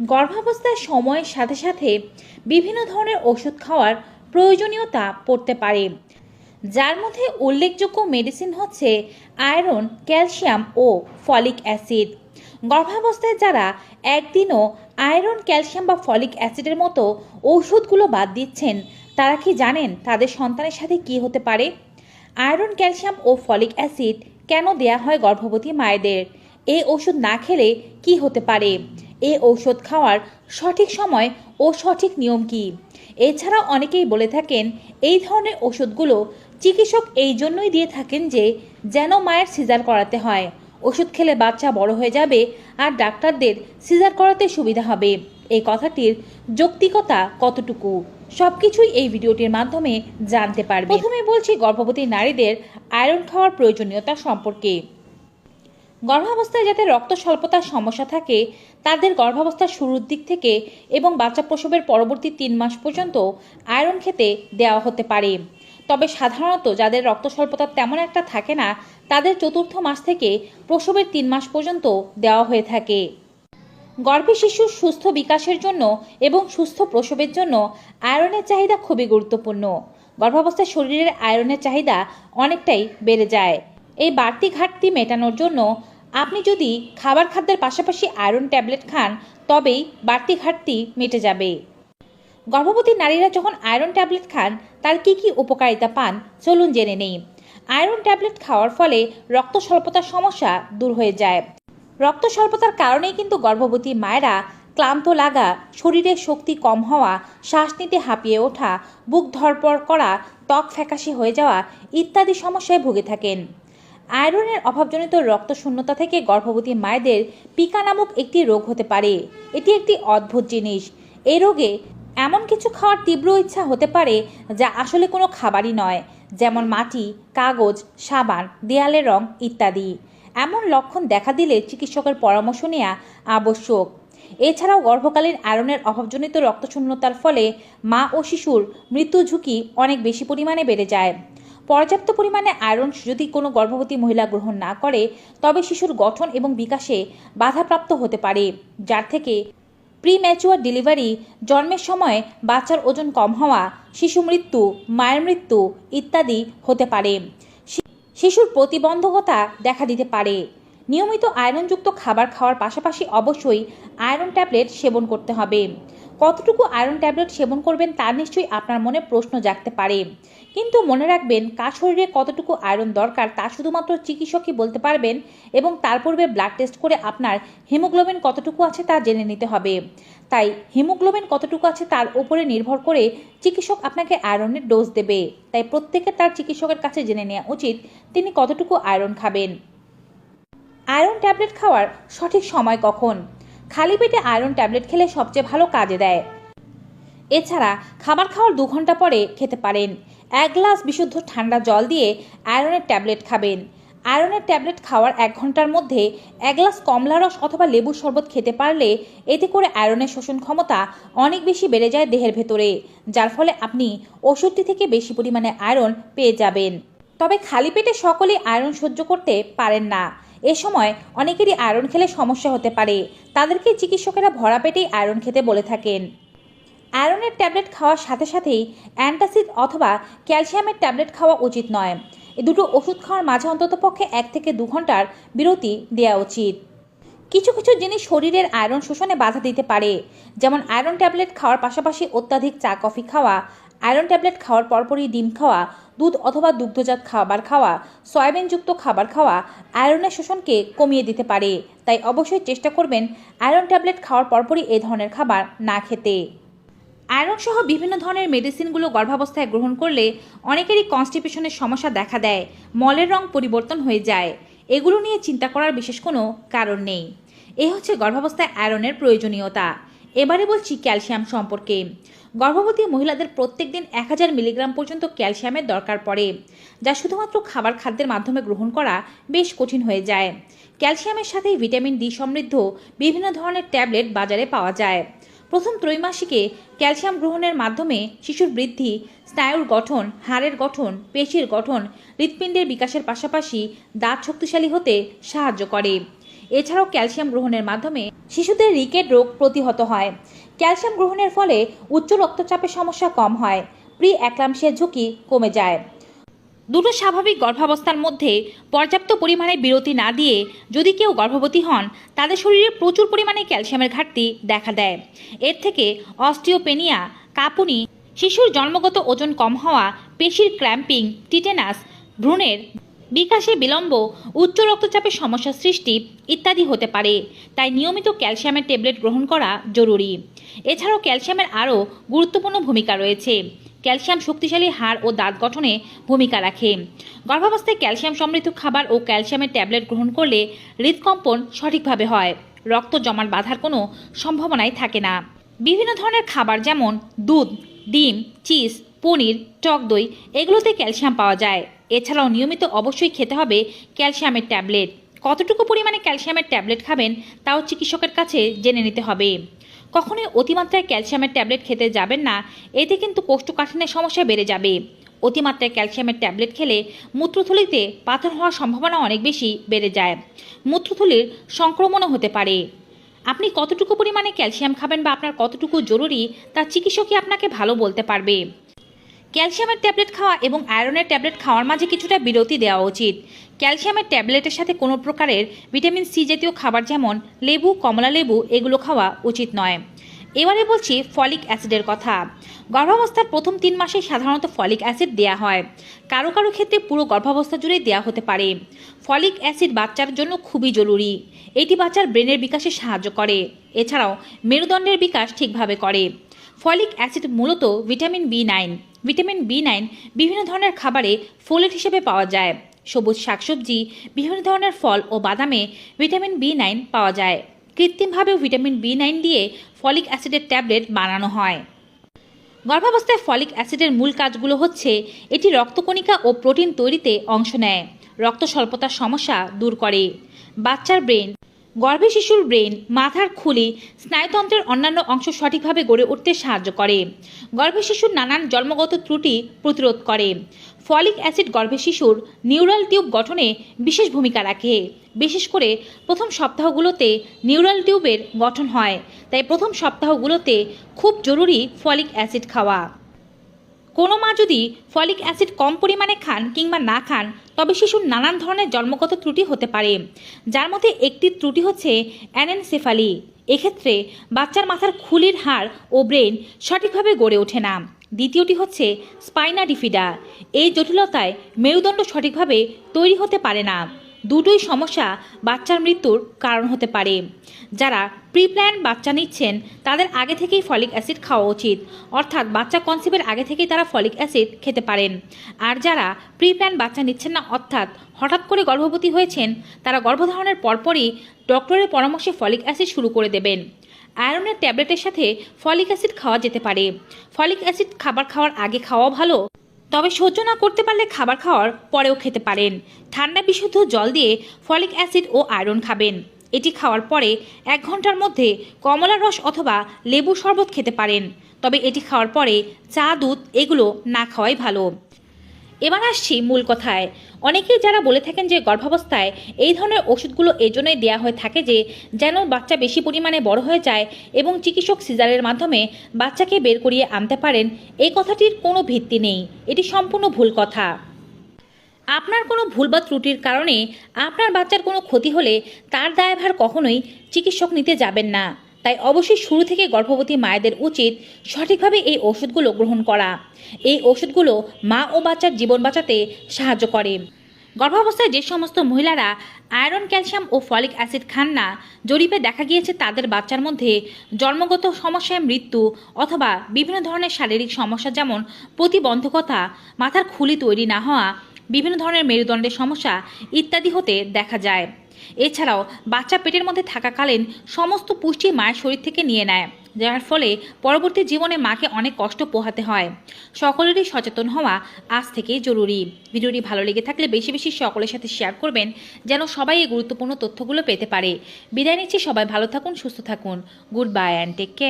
গর্ভাবস্থায় সময়ের সাথে সাথে বিভিন্ন ধরনের ওষুধ খাওয়ার প্রয়োজনীয়তা পড়তে পারে। যার মধ্যে উল্লেখযোগ্য মেডিসিন হচ্ছে আয়রন ক্যালসিয়াম ও ফলিক অ্যাসিড গর্ভাবস্থায় যারা একদিনও আয়রন ক্যালসিয়াম বা ফলিক অ্যাসিডের মতো ওষুধগুলো বাদ দিচ্ছেন, তারা কি জানেন তাদের সন্তানের সাথে কি হতে পারে? আয়রন ক্যালসিয়াম ও ফলিক অ্যাসিড কেন দেয়া হয় গর্ভবতী মায়েদের? এই ওষুধ না খেলে কি হতে পারে? এই ঔষধ খাওয়ার সঠিক সময় ও সঠিক নিয়ম কি? এছাড়াও অনেকেই বলে থাকেন, এই ধরনের ওষুধগুলো চিকিৎসক এই জন্যই দিয়ে থাকেন যে, যেন মায়ের সিজার করাতে হয়। ওষুধ খেলে বাচ্চা বড় হয়ে যাবে আর ডাক্তারদের সিজার করাতে সুবিধা হবে। এই কথাটির যৌক্তিকতা কতটুকু? সবকিছুই এই ভিডিওটির মাধ্যমে জানতে পারবে। প্রথমে বলছি গর্ভবতী নারীদের আয়রন খাওয়ার প্রয়োজনীয়তা সম্পর্কে। গর্ভাবস্থায় যাতে রক্ত স্বল্পতার সমস্যা থাকে, তাদের গর্ভাবস্থার শুরুর দিক থেকে এবং বাচ্চা প্রসবের পরবর্তী তিন মাস পর্যন্ত আয়রন খেতে দেওয়া হতে পারে। তবে সাধারণত যাদের রক্ত স্বল্পতা তেমন একটা থাকে না, তাদের চতুর্থ মাস থেকে প্রসবের তিন মাস পর্যন্ত দেওয়া হয়ে থাকে। গর্ভে শিশুর সুস্থ বিকাশের জন্য এবং সুস্থ প্রসবের জন্য আয়রনের চাহিদা খুবই গুরুত্বপূর্ণ। গর্ভাবস্থায় শরীরের আয়রনের চাহিদা অনেকটাই বেড়ে যায়। এই বাড়তি ঘাটতি মেটানোর জন্য আপনি যদি খাবার খাদ্যের পাশাপাশি আয়রন ট্যাবলেট খান, তবেই বাড়তি ঘাটতি মেটে যাবে। গর্ভবতী নারীরা যখন আয়রন ট্যাবলেট খান, তার কি কি উপকারিতা পান, চলুন জেনে নেই। আয়রন ট্যাবলেট খাওয়ার ফলে রক্ত স্বল্পতার সমস্যা দূর হয়ে যায়। রক্ত স্বল্পতার কারণেই কিন্তু গর্ভবতী মায়েরা ক্লান্ত লাগা শরীরের শক্তি কম হওয়া, শ্বাস নিতে হাঁপিয়ে ওঠা, বুক ধরপড় করা, ত্বক ফ্যাকাশে হয়ে যাওয়া ইত্যাদি সমস্যায় ভুগে থাকেন। আয়রনের অভাবজনিত রক্ত শূন্যতা থেকে গর্ভবতী মায়েদের পিকা নামক একটি রোগ হতে পারে। এটি একটি অদ্ভুত জিনিস। এই রোগে এমন কিছু খাওয়ার তীব্র ইচ্ছা হতে পারে যা আসলে কোনো খাবারই নয়, যেমন মাটি, কাগজ, সাবান, দেয়ালের রং ইত্যাদি। এমন লক্ষণ দেখা দিলে চিকিৎসকের পরামর্শ নেওয়া আবশ্যক। এছাড়াও গর্ভকালীন আয়রনের অভাবজনিত রক্তশূন্যতার ফলে মা ও শিশুর মৃত্যু ঝুঁকি অনেক বেশি পরিমাণে বেড়ে যায়। পর্যাপ্ত পরিমাণে আয়রন যদি কোনো গর্ভবতী মহিলা গ্রহণ না করে, তবে শিশুর গঠন এবং বিকাশে বাধাপ্রাপ্ত হতে পারে, যার থেকে প্রি ম্যাচুয়ার ডেলিভারি জন্মের সময় বাচ্চার ওজন কম হওয়া, শিশু মৃত্যু, মায়ের মৃত্যু ইত্যাদি হতে পারে। শিশুর প্রতিবন্ধকতা দেখা দিতে পারে। নিয়মিত আয়রনযুক্ত খাবার খাওয়ার পাশাপাশি অবশ্যই আয়রন ট্যাবলেট সেবন করতে হবে। কতটুকু আয়রন ট্যাবলেট সেবন করবেন তা নিশ্চয়ই আপনার মনে প্রশ্ন জাগতে পারে। কিন্তু মনে রাখবেন, কার শরীরে কতটুকু আয়রন দরকার তা শুধুমাত্র চিকিৎসকই বলতে পারবেন এবং তার পূর্বে ব্লাড টেস্ট করে আপনার হিমোগ্লোবিন কতটুকু আছে তা জেনে নিতে হবে। তাই হিমোগ্লোবিন কতটুকু আছে তার উপরে নির্ভর করে চিকিৎসক আপনাকে আয়রনের ডোজ দেবে। তাই প্রত্যেকে তার চিকিৎসকের কাছে জেনে নেওয়া উচিত তিনি কতটুকু আয়রন খাবেন। আয়রন ট্যাবলেট খাওয়ার সঠিক সময় কখন? খালি পেটে আয়রন ট্যাবলেট খেলে সবচেয়ে ভালো কাজে দেয়। এছাড়া খাবার খাওয়ার দু ঘণ্টা পরে খেতে পারেন। এক গ্লাস বিশুদ্ধ ঠান্ডা জল দিয়ে আয়রনের ট্যাবলেট খাবেন। আয়রনের ট্যাবলেট খাওয়ার এক ঘণ্টার মধ্যে এক গ্লাস কমলা রস অথবা লেবুর শরবত খেতে পারলে এতে করে আয়রনের শোষণ ক্ষমতা অনেক বেশি বেড়ে যায় দেহের ভেতরে, যার ফলে আপনি ওষুধটি থেকে বেশি পরিমাণে আয়রন পেয়ে যাবেন। তবে খালি পেটে সকলেই আয়রন সহ্য করতে পারেন না। এ সময় অনেকেরই আয়রন খেলে সমস্যা হতে পারে। তাদেরকে চিকিৎসকেরা ভরা পেটেই আয়রন খেতে বলে থাকেন। আয়রনের ট্যাবলেট খাওয়ার সাথে সাথেই অ্যান্টাসিড অথবা ক্যালসিয়ামের ট্যাবলেট খাওয়া উচিত নয়। এই দুটো ওষুধ খাওয়ার মাঝে অন্ততপক্ষে এক থেকে দু ঘণ্টার বিরতি দেওয়া উচিত। কিছু কিছু জিনিস শরীরের আয়রন শোষণে বাধা দিতে পারে। যেমন আয়রন ট্যাবলেট খাওয়ার পাশাপাশি অত্যাধিক চা, কফি খাওয়া, আয়রন ট্যাবলেট খাওয়ার পরপরই ডিম খাওয়া দুধ অথবা দুগ্ধজাত খাবার খাওয়া, সয়াবিনযুক্ত খাবার খাওয়া আয়রনের শোষণকে কমিয়ে দিতে পারে। তাই অবশ্যই চেষ্টা করবেন আয়রন ট্যাবলেট খাওয়ার পরপরই এই ধরনের খাবার না খেতে। আয়রন সহ বিভিন্ন ধরনের মেডিসিনগুলো গর্ভাবস্থায় গ্রহণ করলে অনেকেরই কনস্টিপেশনের সমস্যা দেখা দেয়, মলের রং পরিবর্তন হয়ে যায়। এগুলো নিয়ে চিন্তা করার বিশেষ কোনো কারণ নেই। এ হচ্ছে গর্ভাবস্থায় আয়রনের প্রয়োজনীয়তা। এবারে বলছি ক্যালসিয়াম সম্পর্কে। গর্ভবতী মহিলাদের প্রত্যেক দিন এক হাজার মিলিগ্রাম পর্যন্ত ক্যালসিয়ামের দরকার পড়ে, যা শুধুমাত্র খাবার খাদ্যের মাধ্যমে গ্রহণ করা বেশ কঠিন হয়ে যায়। ক্যালসিয়ামের সাথেই ভিটামিন ডি সমৃদ্ধ বিভিন্ন ধরনের ট্যাবলেট বাজারে পাওয়া যায়। প্রথম ত্রৈমাসিকে ক্যালসিয়াম গ্রহণের মাধ্যমে শিশুর বৃদ্ধি, স্নায়ুর গঠন, হাড়ের গঠন, পেশির গঠন, হৃৎপিণ্ডের বিকাশের পাশাপাশি দাঁত শক্তিশালী হতে সাহায্য করে। এছাড়াও ক্যালসিয়াম গ্রহণের মাধ্যমে শিশুদের রিকেট রোগ প্রতিহত হয়। ক্যালসিয়াম গ্রহণের ফলে উচ্চ রক্তচাপের সমস্যা কম হয়। প্রি অ্যাক্লামসিয়ার ঝুঁকি কমে যায়। দুটো স্বাভাবিক গর্ভাবস্থার মধ্যে পর্যাপ্ত পরিমাণে বিরতি না দিয়ে যদি কেউ গর্ভবতী হন, তাদের শরীরে প্রচুর পরিমাণে ক্যালসিয়ামের ঘাটতি দেখা দেয়। এর থেকে অস্টিওপেনিয়া, কাঁপুনি, শিশুর জন্মগত ওজন কম হওয়া, পেশির ক্র্যাম্পিং, টিটেনাস, ভ্রূণের বিকাশে বিলম্ব, উচ্চ রক্তচাপের সমস্যা সৃষ্টি ইত্যাদি হতে পারে। তাই নিয়মিত ক্যালসিয়ামের ট্যাবলেট গ্রহণ করা জরুরি। এছাড়াও ক্যালসিয়ামের আরও গুরুত্বপূর্ণ ভূমিকা রয়েছে। ক্যালসিয়াম শক্তিশালী হাড় ও দাঁত গঠনে ভূমিকা রাখে। গর্ভাবস্থায় ক্যালসিয়াম সমৃদ্ধ খাবার ও ক্যালসিয়ামের ট্যাবলেট গ্রহণ করলে হৃদকম্পন সঠিকভাবে হয়। রক্ত জমাট বাঁধার কোনো সম্ভাবনাই থাকে না। বিভিন্ন ধরনের খাবার যেমন দুধ, ডিম, চিজ, পনির, টক দই, এগুলোতে ক্যালসিয়াম পাওয়া যায়। এছাড়াও নিয়মিত অবশ্যই খেতে হবে ক্যালসিয়ামের ট্যাবলেট। কতটুকু পরিমাণে ক্যালসিয়ামের ট্যাবলেট খাবেন তাও চিকিৎসকের কাছে জেনে নিতে হবে। কখনোই অতিমাত্রায় ক্যালসিয়ামের ট্যাবলেট খেতে যাবেন না, এতে কিন্তু কোষ্ঠকাঠিন্যের সমস্যা বেড়ে যাবে। অতিমাত্রায় ক্যালসিয়ামের ট্যাবলেট খেলে মূত্রথলিতে পাথর হওয়ার সম্ভাবনা অনেক বেশি বেড়ে যায়। মূত্রথলির সংক্রমণও হতে পারে। আপনি কতটুকু পরিমাণে ক্যালসিয়াম খাবেন বা আপনার কতটুকু জরুরি তা চিকিৎসকই আপনাকে ভালো বলতে পারবে। ক্যালসিয়ামের ট্যাবলেট খাওয়া এবং আয়রনের ট্যাবলেট খাওয়ার মাঝে কিছুটা বিরতি দেওয়া উচিত। ক্যালসিয়ামের ট্যাবলেটের সাথে কোনো প্রকারের ভিটামিন সি জাতীয় খাবার যেমন লেবু, কমলা লেবু, এগুলো খাওয়া উচিত নয়। এবারে বলছি ফলিক অ্যাসিডের কথা। গর্ভাবস্থার প্রথম তিন মাসে সাধারণত ফলিক অ্যাসিড দেওয়া হয়। কারও কারও ক্ষেত্রে পুরো গর্ভাবস্থা জুড়ে দেওয়া হতে পারে। ফলিক অ্যাসিড বাচ্চার জন্য খুবই জরুরি। এটি বাচ্চার ব্রেনের বিকাশে সাহায্য করে। এছাড়াও মেরুদণ্ডের বিকাশ ঠিকভাবে করে। ফলিক অ্যাসিড মূলত vitamin B nine. Vitamin B nine বিভিন্ন ধরনের খাবারে ফোলেট হিসেবে পাওয়া যায়। সবুজ শাকসবজি, বিভিন্ন ধরনের ফল ও বাদামে ভিটামিন বি নাইন পাওয়া যায়। কৃত্রিমভাবেও ভিটামিন বি নাইন দিয়ে ফলিক অ্যাসিডের ট্যাবলেট বানানো হয়। গর্ভাবস্থায় ফলিক অ্যাসিডের মূল কাজগুলো হচ্ছে এটি রক্তকণিকা ও প্রোটিন তৈরিতে অংশ নেয়। রক্ত স্বল্পতার সমস্যা দূর করে। বাচ্চার ব্রেন গর্ভে শিশুর ব্রেন, মাথার খুলি, স্নায়ুতন্ত্রের অন্যান্য অংশ সঠিকভাবে গড়ে উঠতে সাহায্য করে। গর্ভে শিশুর নানান জন্মগত ত্রুটি প্রতিরোধ করে। ফলিক অ্যাসিড গর্ভে শিশুর নিউরাল টিউব গঠনে বিশেষ ভূমিকা রাখে। বিশেষ করে প্রথম সপ্তাহগুলোতে নিউরাল টিউবের গঠন হয়, তাই প্রথম সপ্তাহগুলোতে খুব জরুরি ফলিক অ্যাসিড খাওয়া। কোনো মা যদি ফলিক অ্যাসিড কম পরিমাণে খান কিংবা না খান, তবে শিশুর নানান ধরনের জন্মগত ত্রুটি হতে পারে। যার মধ্যে একটি ত্রুটি হচ্ছে অ্যানেনসেফালি। এক্ষেত্রে বাচ্চার মাথার খুলির হাড় ও ব্রেন সঠিকভাবে গড়ে ওঠে না। দ্বিতীয়টি হচ্ছে স্পাইনা ডিফিডা এই জটিলতায় মেরুদণ্ড সঠিকভাবে তৈরি হতে পারে না। দুটোই সমস্যা বাচ্চার মৃত্যুর কারণ হতে পারে। যারা প্রি প্ল্যান বাচ্চা নিচ্ছেন, তাদের আগে থেকেই ফলিক অ্যাসিড খাওয়া উচিত। অর্থাৎ বাচ্চা কনসিভের আগে থেকেই তারা ফলিক অ্যাসিড খেতে পারেন। আর যারা প্রি প্ল্যান বাচ্চা নিচ্ছেন না, অর্থাৎ হঠাৎ করে গর্ভবতী হয়েছেন, তারা গর্ভধারণের পরপরই ডক্টরের পরামর্শে ফলিক অ্যাসিড শুরু করে দেবেন। আয়রনের ট্যাবলেটের সাথে ফলিক অ্যাসিড খাওয়া যেতে পারে। ফলিক অ্যাসিড খাবার খাওয়ার আগে খাওয়া ভালো? তবে সহ্য না করতে পারলে খাবার খাওয়ার পরেও খেতে পারেন। ঠান্ডা বিশুদ্ধ জল দিয়ে ফলিক অ্যাসিড ও আয়রন খাবেন। এটি খাওয়ার পরে এক ঘণ্টার মধ্যে কমলা রস অথবা লেবু শরবত খেতে পারেন। তবে এটি খাওয়ার পরে চা, দুধ এগুলো না খাওয়াই ভালো। এবার আসছি মূল কথায়। অনেকেই যারা বলে থাকেন যে গর্ভাবস্থায় এই ধরনের ওষুধগুলো এজন্যই দেওয়া হয়ে থাকে যে, যেন বাচ্চা বেশি পরিমাণে বড় হয়ে যায় এবং চিকিৎসক সিজারের মাধ্যমে বাচ্চাকে বের করিয়ে আনতে পারেন, এই কথাটির কোনো ভিত্তি নেই। এটি সম্পূর্ণ ভুল কথা। আপনার কোনো ভুল বা ত্রুটির কারণে আপনার বাচ্চার কোনো ক্ষতি হলে তার দায়ভার কখনোই চিকিৎসক নিতে যাবেন না। তাই অবশ্যই শুরু থেকে গর্ভবতী মায়েদের উচিত সঠিকভাবে এই ওষুধগুলো গ্রহণ করা। এই ওষুধগুলো মা ও বাচ্চার জীবন বাঁচাতে সাহায্য করে। গর্ভাবস্থায় যে সমস্ত মহিলারা আয়রন, ক্যালসিয়াম ও ফলিক অ্যাসিড খান না, জরিপে দেখা গিয়েছে তাদের বাচ্চার মধ্যে জন্মগত সমস্যায় মৃত্যু অথবা বিভিন্ন ধরনের শারীরিক সমস্যা যেমন প্রতিবন্ধকতা, মাথার খুলি তৈরি না হওয়া, বিভিন্ন ধরনের মেরুদণ্ডের সমস্যা ইত্যাদি হতে দেখা যায়। এছাড়াও বাচ্চা পেটের মধ্যে থাকাকালীন সমস্ত পুষ্টি মায়ের শরীর থেকে নিয়ে নেয়, যার ফলে পরবর্তী জীবনে মাকে অনেক কষ্ট পোহাতে হয়। সকলেরই সচেতন হওয়া আজ থেকে জরুরি। ভিডিওটি ভালো লেগে থাকলে বেশি বেশি সকলের সাথে শেয়ার করবেন, যেন সবাই এই গুরুত্বপূর্ণ তথ্যগুলো পেতে পারে। বিদায় নিচ্ছি, সবাই ভালো থাকুন, সুস্থ থাকুন। Goodbye and take care